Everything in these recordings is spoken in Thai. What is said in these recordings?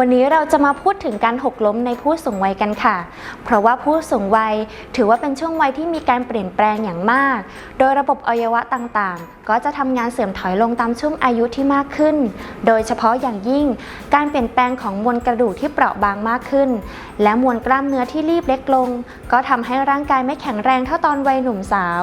วันนี้เราจะมาพูดถึงการหกล้มในผู้สูงวัยกันค่ะ เพราะว่าผู้สูงวัยถือว่าเป็นช่วงวัยที่มีการเปลี่ยนแปลงอย่างมาก โดยระบบอวัยวะต่างๆ ก็จะทำงานเสื่อมถอยลงตามช่วงอายุที่มากขึ้น โดยเฉพาะอย่างยิ่ง การเปลี่ยนแปลงของมวลกระดูกที่เปราะบางมากขึ้น และมวลกล้ามเนื้อที่รีบเล็กลง ก็ทำให้ร่างกายไม่แข็งแรงเท่าตอนวัยหนุ่มสาว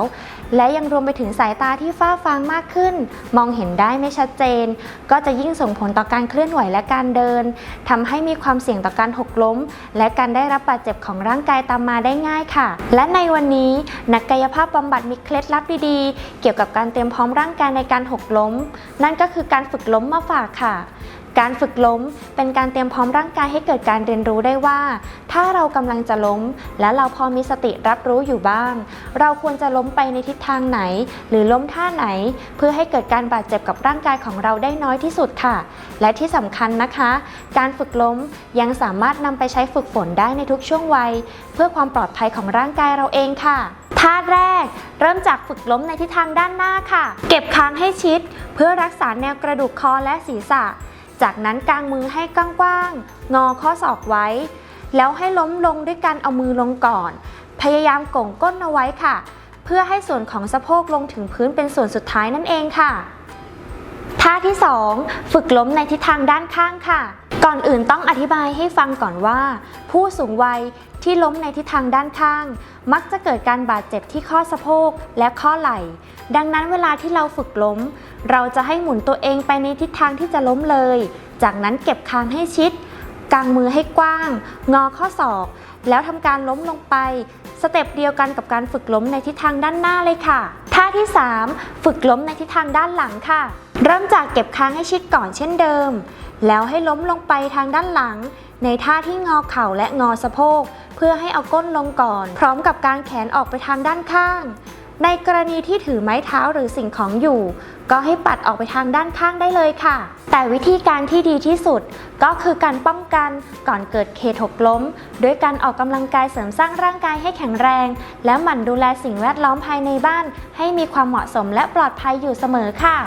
และยังรวมไปถึงสายตาที่ฟ้าฟางมากขึ้น มองเห็นได้ไม่ชัดเจน ก็จะยิ่งส่งผลต่อการเคลื่อนไหวและการเดินทำให้มีความเสี่ยงต่อการหกล้ม และการได้รับบาดเจ็บของร่างกายตามมาได้ง่ายค่ะ และในวันนี้นักกายภาพบำบัดมีเคล็ดลับดีๆ เกี่ยวกับการเตรียมพร้อมร่างกายในการหกล้ม นั่นก็คือการฝึกล้มมาฝากค่ะ การฝึกล้มเป็นการเตรียมพร้อมร่างกายให้เกิดการเรียนรู้ได้ว่า ถ้าเรากำลังจะล้ม และเราพอมีสติรับรู้อยู่บ้าง เราควรจะล้มไปในทิศทางไหน หรือล้มท่าไหน เพื่อให้เกิดการบาดเจ็บกับร่างกายของเราได้น้อยที่สุดค่ะ และที่สำคัญนะคะ การฝึกล้มยังสามารถนำไปใช้ฝึกฝนได้ในทุกช่วงวัย เพื่อความปลอดภัยของร่างกายเราเองค่ะท่าแรก เริ่มจากฝึกล้มในทิศทางด้านหน้าค่ะ เก็บค้างให้ชิด เพื่อรักษาแนวกระดูกคอและศีรษะ จากนั้นกางมือให้กว้างๆ งอข้อศอกไว้ แล้วให้ล้มลงด้วยการเอามือลงก่อน พยายามก่งก้นเอาไว้ค่ะ เพื่อให้ส่วนของสะโพกลงถึงพื้นเป็นส่วนสุดท้ายนั่นเองค่ะ ท่าที่ 2 ฝึกล้มในทิศทางด้านข้างค่ะ ก่อนอื่นต้องอธิบายให้ฟังก่อนว่า ผู้สูงวัยที่ล้มในทิศทางด้านข้าง มักจะเกิดการบาดเจ็บที่ข้อสะโพกและข้อไหล่ ดังนั้นเวลาที่เราฝึกล้ม เราจะให้หมุนตัวเองไปในทิศทางที่จะล้มเลย จากนั้นเก็บคางให้ชิด กางมือให้กว้าง งอข้อศอก แล้วทำการล้มลงไป สเต็ปเดียวกันกับการฝึกล้มในทิศทางด้านหน้าเลยค่ะ ท่าที่ 3 ฝึกล้มในทิศทางด้านหลังค่ะ เริ่มจากเก็บคางให้ชิดก่อนเช่นเดิม แล้วให้ล้มลงไปทางด้านหลัง ในท่าที่งอเข่าและงอสะโพก เพื่อให้เอาก้นลงก่อน พร้อมกับการแขนออกไปทางด้านข้าง ในกรณีที่ถือไม้เท้าหรือสิ่งของอยู่ ก็ให้ปัดออกไปทางด้านข้างได้เลยค่ะ แต่วิธีการที่ดีที่สุด ก็คือการป้องกันก่อนเกิดเคสหกล้ม ด้วยการออกกำลังกายเสริมสร้างร่างกายให้แข็งแรง แล้วหมั่นดูแลสิ่งแวดล้อมภายในบ้าน ให้มีความเหมาะสมและปลอดภัยอยู่เสมอค่ะ